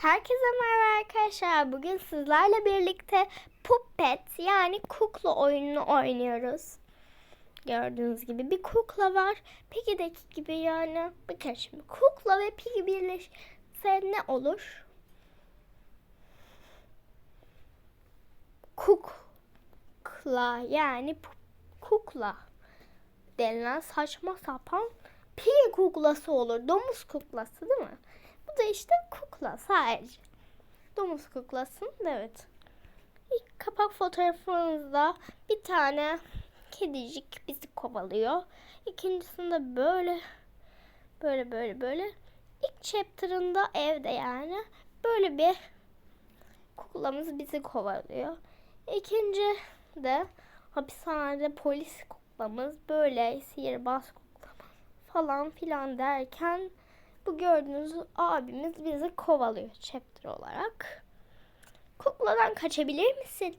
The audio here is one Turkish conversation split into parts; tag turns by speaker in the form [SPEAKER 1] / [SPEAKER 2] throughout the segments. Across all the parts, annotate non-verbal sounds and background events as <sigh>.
[SPEAKER 1] Herkese merhaba arkadaşlar. Bugün sizlerle birlikte Puppet yani kukla oyununu oynuyoruz. Gördüğünüz gibi bir kukla var. Piggy'deki gibi yani. Bakın şimdi kukla ve Piggy birleşse ne olur? Kukla yani kukla denilen saçma sapan Piggy kuklası olur. Domuz kuklası değil mi? Da işte kukla sadece. Domuz kuklasının evet. İlk kapak fotoğrafımızda bir tane kedicik bizi kovalıyor. İkincisinde böyle böyle böyle böyle. İlk chapter'ında evde yani böyle bir kuklamız bizi kovalıyor. İkinci de hapishanede polis kuklamız böyle sihirbaz kuklamız falan filan derken bu gördüğünüz abimiz bizi kovalıyor chapter olarak. Kukladan kaçabilir misin?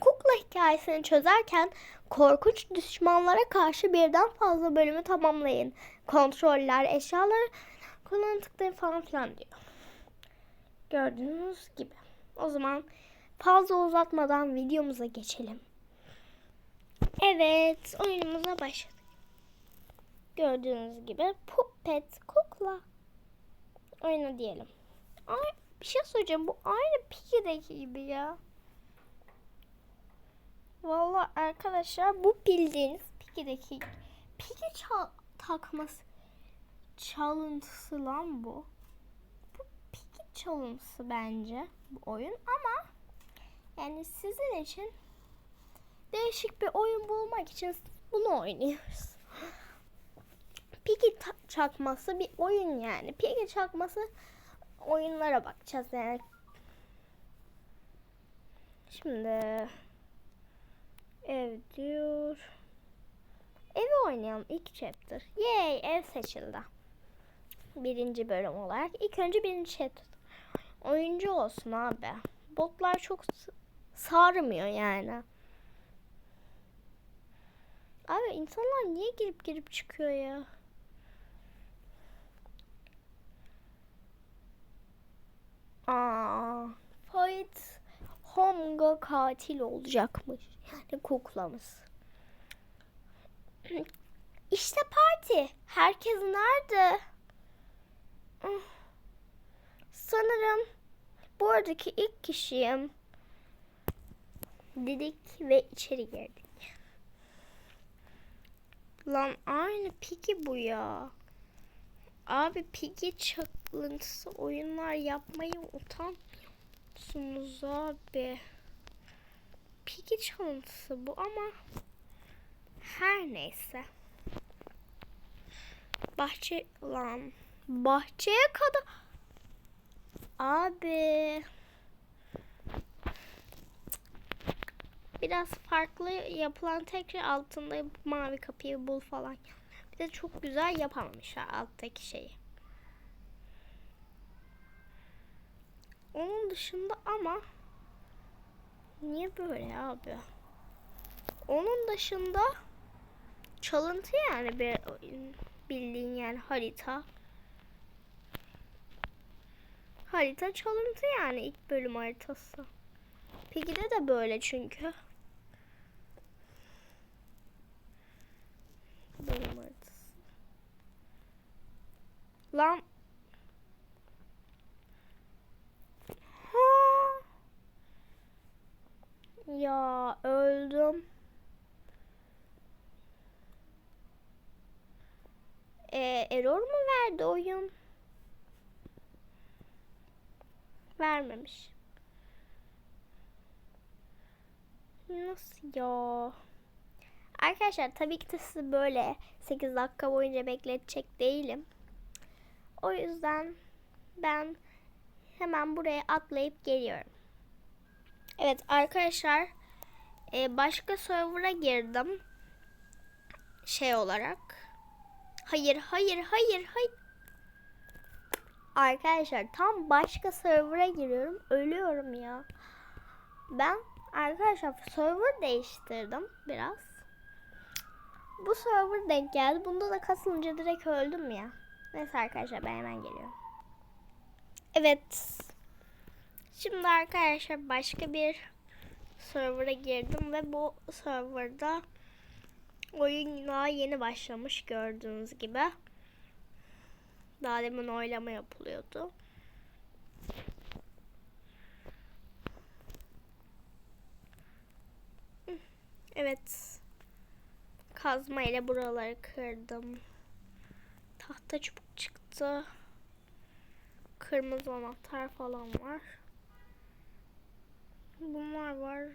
[SPEAKER 1] Kukla hikayesini çözerken korkunç düşmanlara karşı birden fazla bölümü tamamlayın. Kontroller, eşyalar, kullanım tıklayın falan filan diyor. Gördüğünüz gibi. O zaman fazla uzatmadan videomuza geçelim. Evet, oyunumuza başladık. Gördüğünüz gibi puppet, kukla oyunu diyelim. Ay, bir şey söyleyeceğim. Bu aynı Piggy'deki gibi ya. Vallahi arkadaşlar bu bildiğiniz Piggy'deki Piggy çal takması çalıntısı lan bu. Bu Piggy çalıntısı bence bu oyun ama yani sizin için değişik bir oyun bulmak için bunu oynuyoruz. Ta- çakması bir oyun yani. Piggy çakması oyunlara bakacağız yani. Şimdi ev diyor. Evi oynayalım ilk chapter. Yay ev seçildi. Birinci bölüm olarak. İlk önce birinci chapter. Oyuncu olsun abi. Botlar çok sarmıyor yani. Abi insanlar niye girip girip çıkıyor ya? Aa, Fight Homga katil olacakmış. Yani kuklamız. İşte parti. Herkes nerede? Sanırım buradaki ilk kişiyim. Dedik ve içeri girdik. Lan aynı Piggy bu ya. Abi Piggy çalıntısı oyunlar yapmayı utanmıyorsunuz abi. Piggy çalıntısı bu ama her neyse. Bahçe lan bahçeye kadar abi biraz farklı yapılan tekrar altında mavi kapıyı bul falan. Bir de çok güzel yapamamışlar alttaki şeyi. Onun dışında ama niye böyle abi? Onun dışında çalıntı yani bir bildiğin yani harita. Harita çalıntı yani ilk bölüm haritası. Piggy'de de böyle çünkü. Bölüm haritası. Lan. Ha. Ya öldüm. Ee, error mu verdi oyun? Vermemiş. Nasıl ya? Arkadaşlar tabii ki de sizi böyle 8 dakika boyunca bekletecek değilim. O yüzden ben hemen buraya atlayıp geliyorum. Evet arkadaşlar e, başka server'a girdim. Şey olarak. Hayır hayır hayır hayır. Arkadaşlar tam başka server'a giriyorum. Ölüyorum ya. Ben arkadaşlar server değiştirdim biraz. Bu server denk geldi. Bunda da kasılınca direkt öldüm ya. Neyse arkadaşlar ben hemen geliyorum. Evet. Şimdi arkadaşlar başka bir server'a girdim ve bu serverda oyun daha yeni başlamış gördüğünüz gibi. Daha demin oylama yapılıyordu. Evet. Kazma ile buraları kırdım. Tahta çubuk çıktı. Kırmızı anahtar falan var. Bunlar var.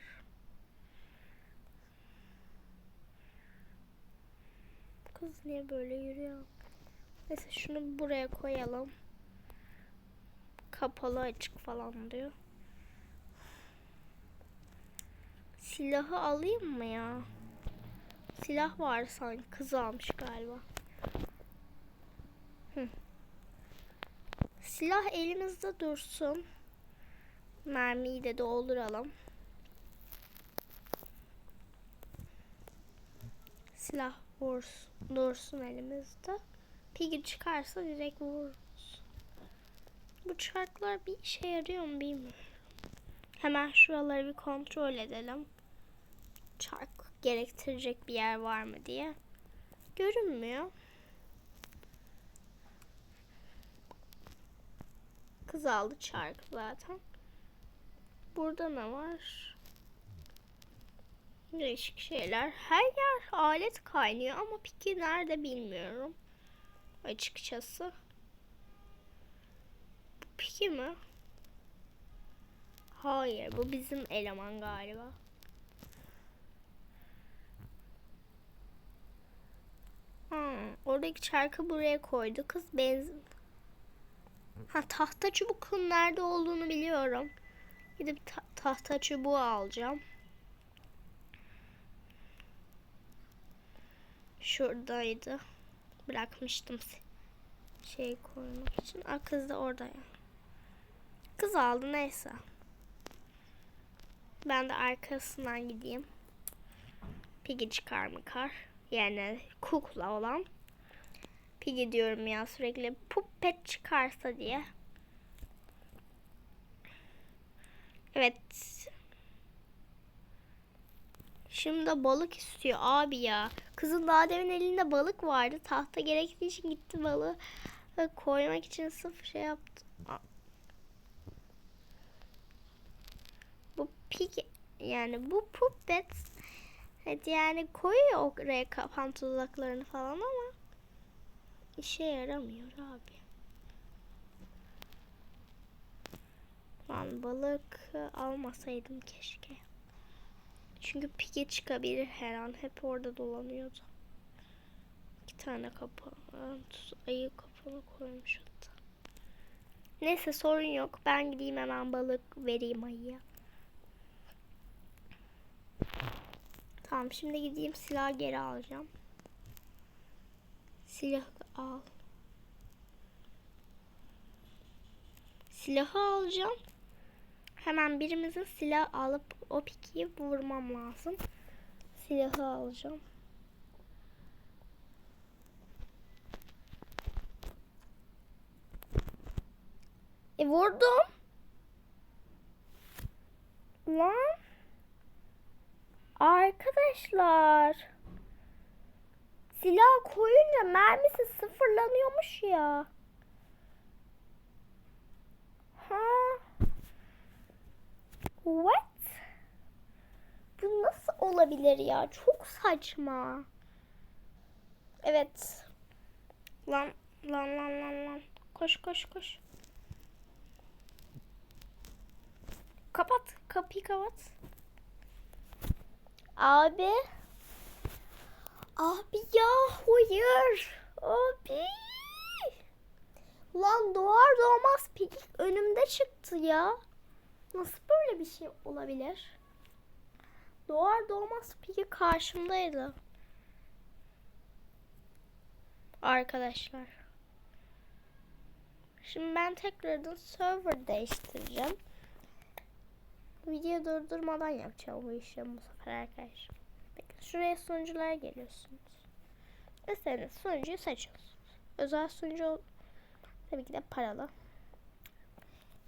[SPEAKER 1] Kız niye böyle yürüyor? Neyse şunu buraya koyalım. Kapalı açık falan diyor. Silahı alayım mı ya? Silah var sanki. Kız almış galiba. Hı. Silah elimizde dursun. Mermiyi de dolduralım. Silah vursun, dursun elimizde. Pigi çıkarsa direkt vururuz. Bu çarklar bir işe yarıyor mu bilmiyorum. Hemen şuraları bir kontrol edelim. Çark gerektirecek bir yer var mı diye. Görünmüyor. Kız aldı çarkı zaten. Burada ne var? Değişik şeyler. Her yer alet kaynıyor ama peki nerede bilmiyorum. Açıkçası. Bu peki mi? Hayır bu bizim eleman galiba. Hmm, oradaki çarkı buraya koydu. Kız benzin. Ha tahta çubukun nerede olduğunu biliyorum. Gidip ta- tahta çubuğu alacağım. Şuradaydı. Bırakmıştım şey koymak için. Aa, kız da orada ya. Kız aldı neyse. Ben de arkasından gideyim. Piggy çıkar mı kar? Yani kukla olan. Piggy diyorum ya sürekli puppet çıkarsa diye. Evet. Şimdi balık istiyor abi ya. Kızın daha demin elinde balık vardı. Tahta gerektiği için gitti balığı koymak için sıfır şey yaptı. Bu pig yani bu puppet evet yani koyuyor oraya kapan tuzaklarını falan ama işe yaramıyor abi. Lan balık almasaydım keşke. Çünkü pige çıkabilir her an. Hep orada dolanıyordu. İki tane kapı. Ayı kapalı koymuş hatta. Neyse sorun yok. Ben gideyim hemen balık vereyim ayıya. Tamam şimdi gideyim silah geri alacağım. Silah al. Silahı alacağım. Hemen birimizin silah alıp o pikiyi vurmam lazım. Silahı alacağım. E vurdum. Lan. Arkadaşlar. Silah koyunca mermisi sıfırlanıyormuş ya. Ha. What? Bu nasıl olabilir ya? Çok saçma. Evet. Lan lan lan lan lan. Koş koş koş. Kapat. Kapıyı kapat. Abi. Abi ya hayır. Abi. Lan doğar doğmaz pik önümde çıktı ya. Nasıl böyle bir şey olabilir? Doğar doğmaz piki karşımdaydı. Arkadaşlar. Şimdi ben tekrardan server değiştireceğim. Video durdurmadan yapacağım bu işi bu sefer arkadaşlar. Peki şuraya sunuculara geliyorsunuz. İstediğiniz sunucuyu seçiyorsunuz. Özel sunucu tabii ki de paralı.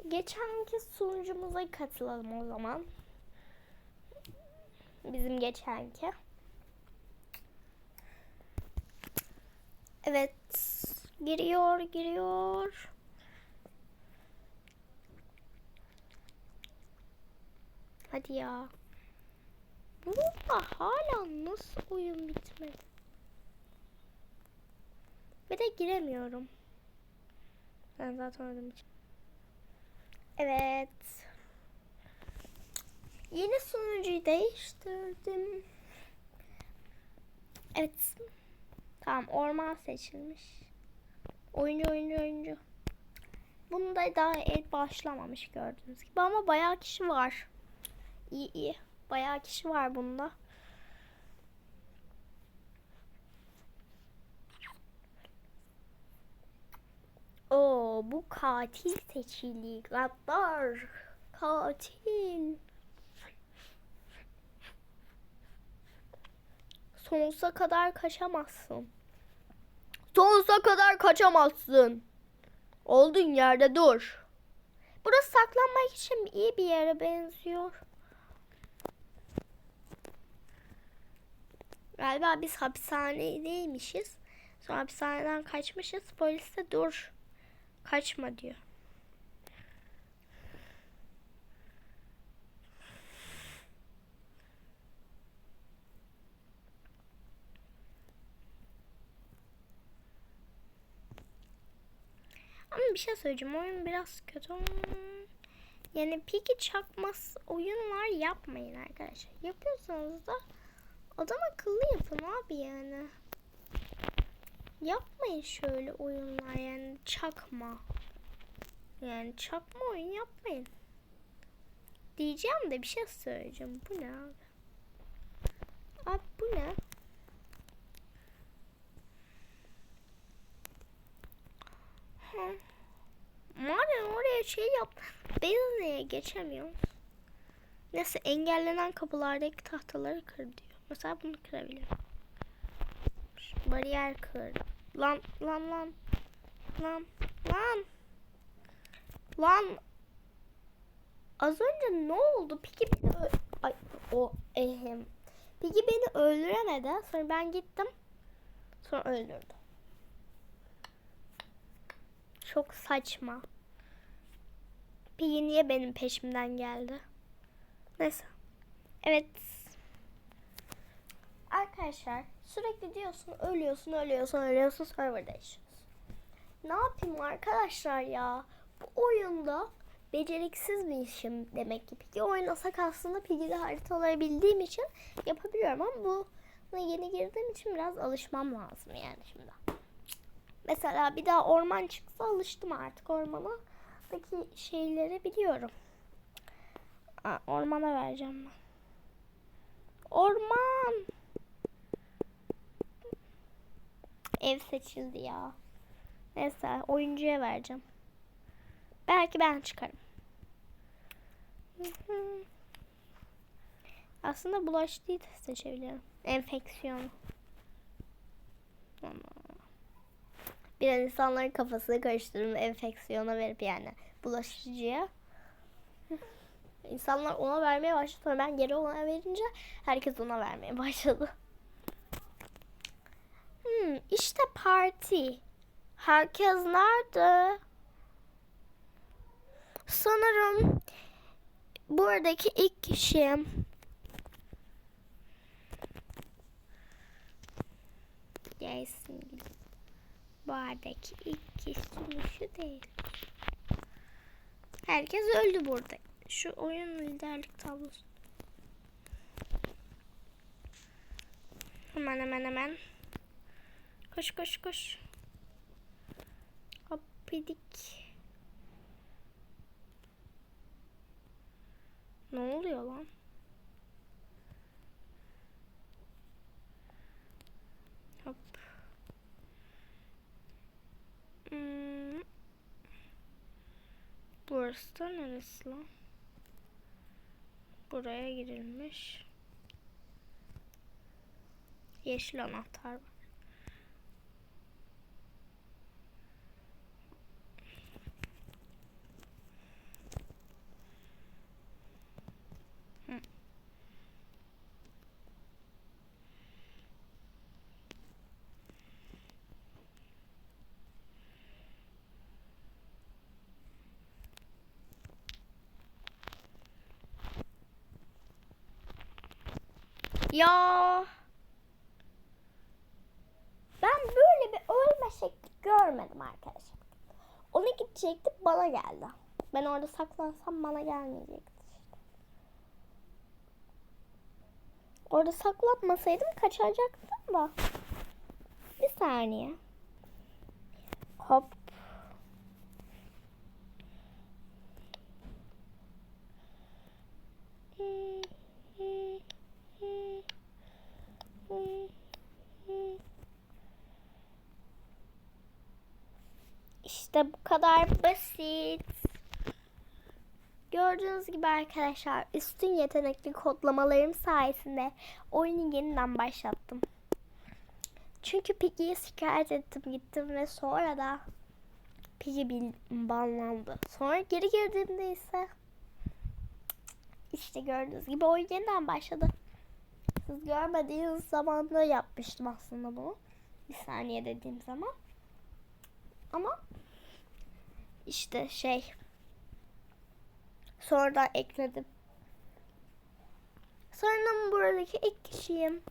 [SPEAKER 1] Geçenki sunucumuza katılalım o zaman. Bizim geçenki. Evet. Giriyor, giriyor. Hadi ya. Burada hala nasıl oyun bitmedi? Ve de giremiyorum. Ben zaten öldüm. Evet. Yeni sunucuyu değiştirdim. Evet. Tamam orman seçilmiş. Oyuncu oyuncu oyuncu. Bunda daha el başlamamış gördüğünüz gibi ama bayağı kişi var. İyi iyi. Bayağı kişi var bunda. Oo bu katil seçili. Gaddar. Katil. Sonsuza kadar kaçamazsın. Sonsuza kadar kaçamazsın. Olduğun yerde dur. Burası saklanmak için iyi bir yere benziyor. Galiba biz hapishanedeymişiz. Sonra hapishaneden kaçmışız. Polis de dur. Kaçma diyor. Ama bir şey söyleyeceğim. Oyun biraz kötü. Yani piki çakması oyunlar yapmayın arkadaşlar. Yapıyorsanız da adam akıllı yapın abi yani. Yapmayın şöyle oyunlar yani çakma. Yani çakma oyun yapmayın. Diyeceğim de bir şey söyleyeceğim. Bu ne abi? Abi bu ne? Hı. Madem oraya şey yap. Biz niye geçemiyoruz? Neyse engellenen kapılardaki tahtaları kır diyor. Mesela bunu kırabilirim. Bariyer kır. Lan lan lan. Lan lan. Lan. Az önce ne oldu? Peki beni Ay o ehem. Peki beni öldüremedi. Sonra ben gittim. Sonra öldürdü. Çok saçma. Peki niye benim peşimden geldi? Neyse. Evet. Arkadaşlar sürekli diyorsun ölüyorsun ölüyorsun ölüyorsun server değişiyorsun. Ne yapayım arkadaşlar ya? Bu oyunda beceriksiz bir işim demek ki. Pigi oynasak aslında Pigi'de haritaları bildiğim için yapabiliyorum ama bu yeni girdiğim için biraz alışmam lazım yani şimdi. Mesela bir daha orman çıksa alıştım artık ormana. Daki şeyleri biliyorum. Aa, ormana vereceğim ben. Orman. Ev seçildi ya. Neyse oyuncuya vereceğim. Belki ben çıkarım. Aslında bulaştığı da seçebilirim. Enfeksiyon. Bir an insanların kafasını karıştırdım enfeksiyona verip yani bulaşıcıya. İnsanlar ona vermeye başladı. Sonra ben geri ona verince herkes ona vermeye başladı. Hmm, işte parti. Herkes nerede? Sanırım buradaki ilk kişi. Gelsin. Buradaki ilk kişi şu değil. Herkes öldü burada. Şu oyun liderlik tablosu. Hemen hemen hemen. Koş koş koş. Hoppidik. Ne oluyor lan? Hop. Hmm. Burası da neresi lan? Buraya girilmiş. Yeşil anahtar var. Ya. Ben böyle bir ölme şekli görmedim arkadaşlar. Ona gidecekti bana geldi. Ben orada saklansam bana gelmeyecekti. Orada saklanmasaydım kaçacaktım da. Bir saniye. Hop. İşte bu kadar basit. Gördüğünüz gibi arkadaşlar üstün yetenekli kodlamalarım sayesinde oyunu yeniden başlattım. Çünkü Piggy'yi şikayet ettim gittim ve sonra da Piggy banlandı. Sonra geri girdiğimde ise işte gördüğünüz gibi oyun yeniden başladı. Siz görmediğiniz zamanda yapmıştım aslında bunu. Bir saniye dediğim zaman. Ama işte şey sonradan ekledim. Sonra buradaki ilk kişiyim.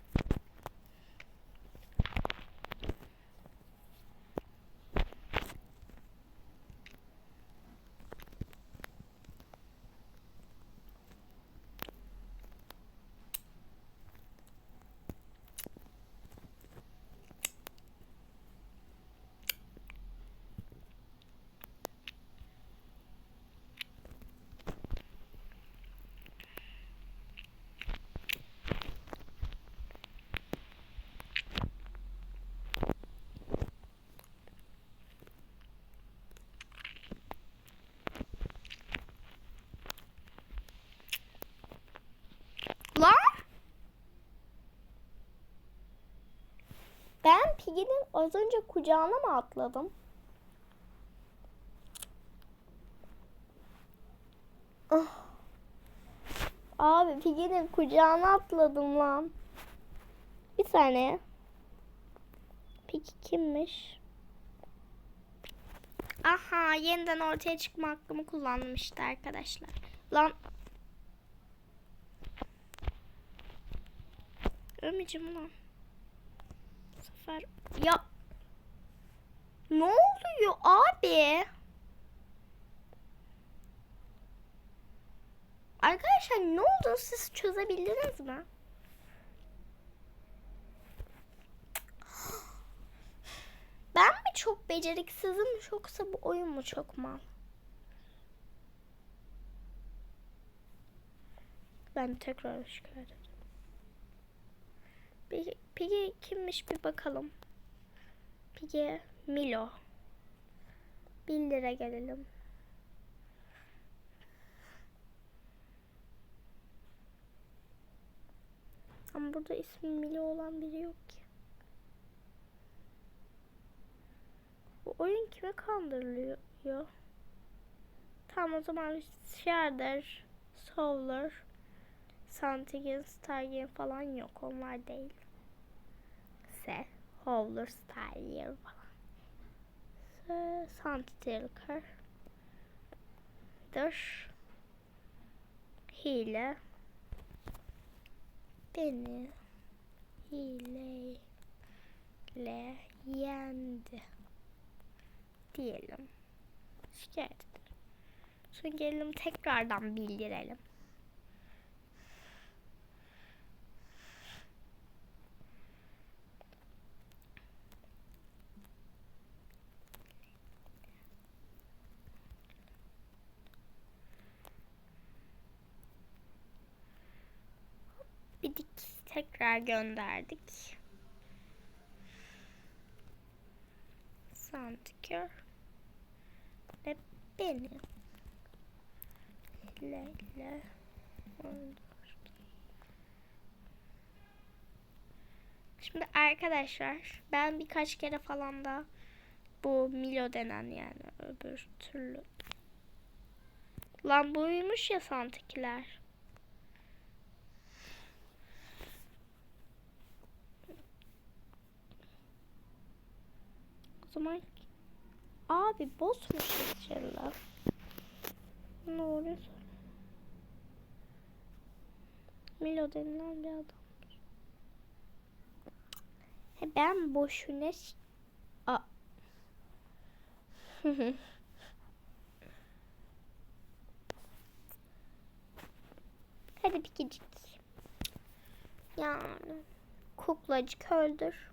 [SPEAKER 1] Lan! Ben Piggy'nin az önce kucağına mı atladım? Ah. Abi Piggy'nin kucağına atladım lan. Bir saniye. Piggy kimmiş? Aha yeniden ortaya çıkma hakkımı kullandım işte arkadaşlar. Lan Ölmeyeceğim ulan. Sefer ya ne oluyor abi? Arkadaşlar ne oldu siz çözebildiniz mi? Ben mi çok beceriksizim yoksa bu oyun mu çok mal? Ben tekrar şikayet. Peki, kimmiş bir bakalım. Peki Milo. 1000 lira gelelim. Ama burada ismi Milo olan biri yok ki. Bu oyun kime kandırılıyor? Tamam o zaman Sherder, Solar, Santigin, Stargate falan yok. Onlar değil. Se, Howler, Stargate falan. Se, Santilker. Dur. Hile. Beni hileyle yendi. Diyelim. Şikayet edelim. Sonra gelelim tekrardan bildirelim. Bir dik tekrar gönderdik. Santikör ve beni Leyla Şimdi arkadaşlar ben birkaç kere falan da bu Milo denen yani öbür türlü Lan buymuş ya santikiler. Zaman abi bozmuş şeyler. Ne oluyor? Milo denilen bir adam. He, Ben boşuna... A- <laughs> Hadi pikicik. Yani kuklacık öldür.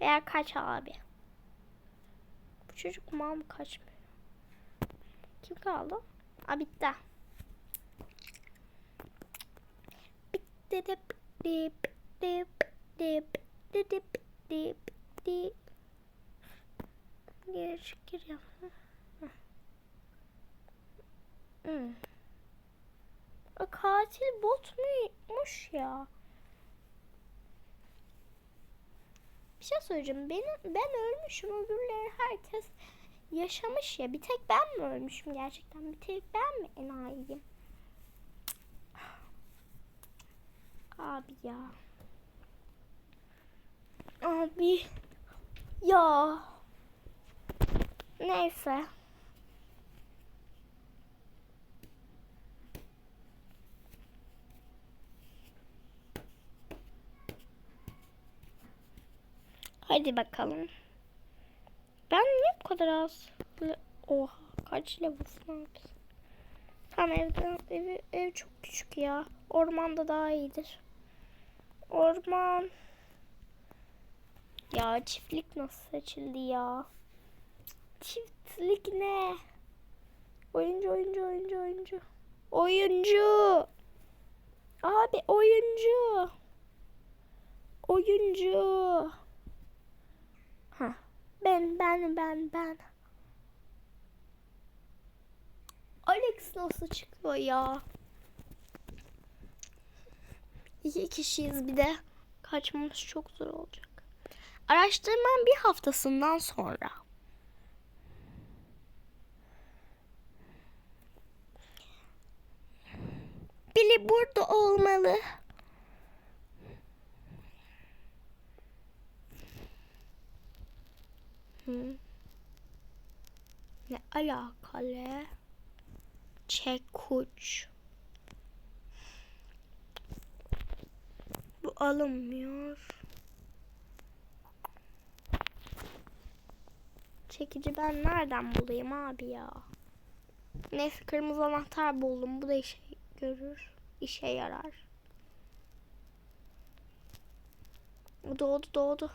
[SPEAKER 1] Veya kaç abi. Çocuk mal mı kaçmıyor? Kim kaldı? Aa bitti. Bitti de bitti bitti bitti bitti bitti bitti. Geri çık gir ya. Hmm. Katil bot muymuş ya? Bir şey söyleyeceğim. Benim, ben ölmüşüm. Öbürleri herkes yaşamış ya. Bir tek ben mi ölmüşüm gerçekten? Bir tek ben mi enayiyim? Abi ya. Abi. Ya. Neyse. Hadi bakalım. Ben niye bu kadar az? Oha kaç level'sın abi? Tamam evde, ev, ev çok küçük ya. Ormanda daha iyidir. Orman. Ya çiftlik nasıl seçildi ya? Çiftlik ne? Oyuncu oyuncu oyuncu oyuncu. Oyuncu. Abi oyuncu. Oyuncu. Ben ben ben ben. Alex nasıl çıkıyor ya? İki kişiyiz bir de. Kaçmamız çok zor olacak. Araştırmanın bir haftasından sonra. Billy burada olmalı. Ne alakalı? Çekuç. Bu alınmıyor. Çekici ben nereden bulayım abi ya? Neyse kırmızı anahtar buldum. Bu da işe görür. işe yarar. Doğdu doğdu.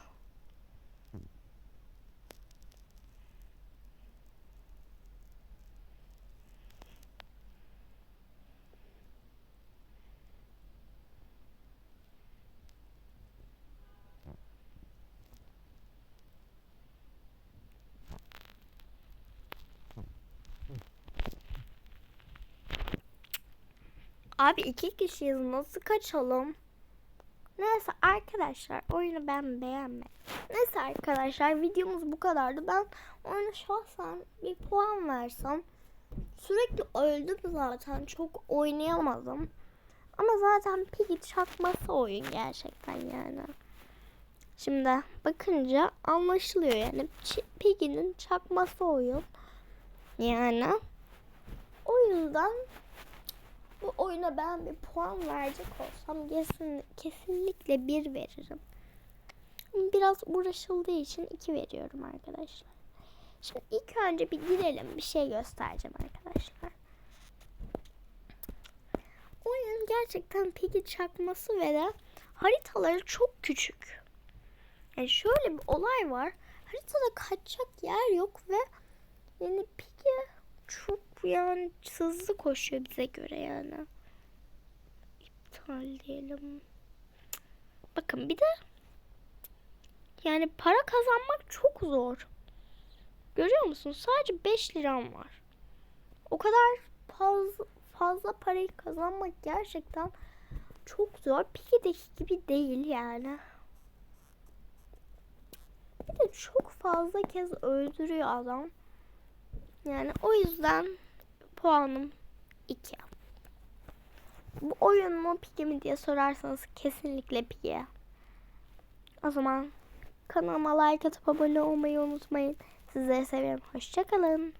[SPEAKER 1] Abi iki kişiyiz nasıl kaçalım? Neyse arkadaşlar oyunu ben beğenmedim. Neyse arkadaşlar videomuz bu kadardı. Ben oyuna şahsen bir puan versem. Sürekli öldüm zaten. Çok oynayamadım. Ama zaten Piggy çakması oyun gerçekten yani. Şimdi bakınca anlaşılıyor yani. Piggy'nin çakması oyun. Yani. O yüzden bu oyuna ben bir puan verecek olsam kesin, kesinlikle bir veririm. Biraz uğraşıldığı için iki veriyorum arkadaşlar. Şimdi ilk önce bir gidelim bir şey göstereceğim arkadaşlar. Oyun gerçekten Piggy çakması ve de haritaları çok küçük. Yani şöyle bir olay var. Haritada kaçacak yer yok ve yani Piggy çok yani hızlı koşuyor bize göre yani. İptal diyelim. Bakın bir de yani para kazanmak çok zor. Görüyor musun? Sadece 5 liram var. O kadar fazla, fazla parayı kazanmak gerçekten çok zor. Piggy'deki gibi değil yani. Bir de çok fazla kez öldürüyor adam. Yani o yüzden puanım 2. Bu oyun mu Piggy mi diye sorarsanız kesinlikle Piggy. O zaman kanalıma like atıp abone olmayı unutmayın. Sizleri seviyorum. Hoşçakalın.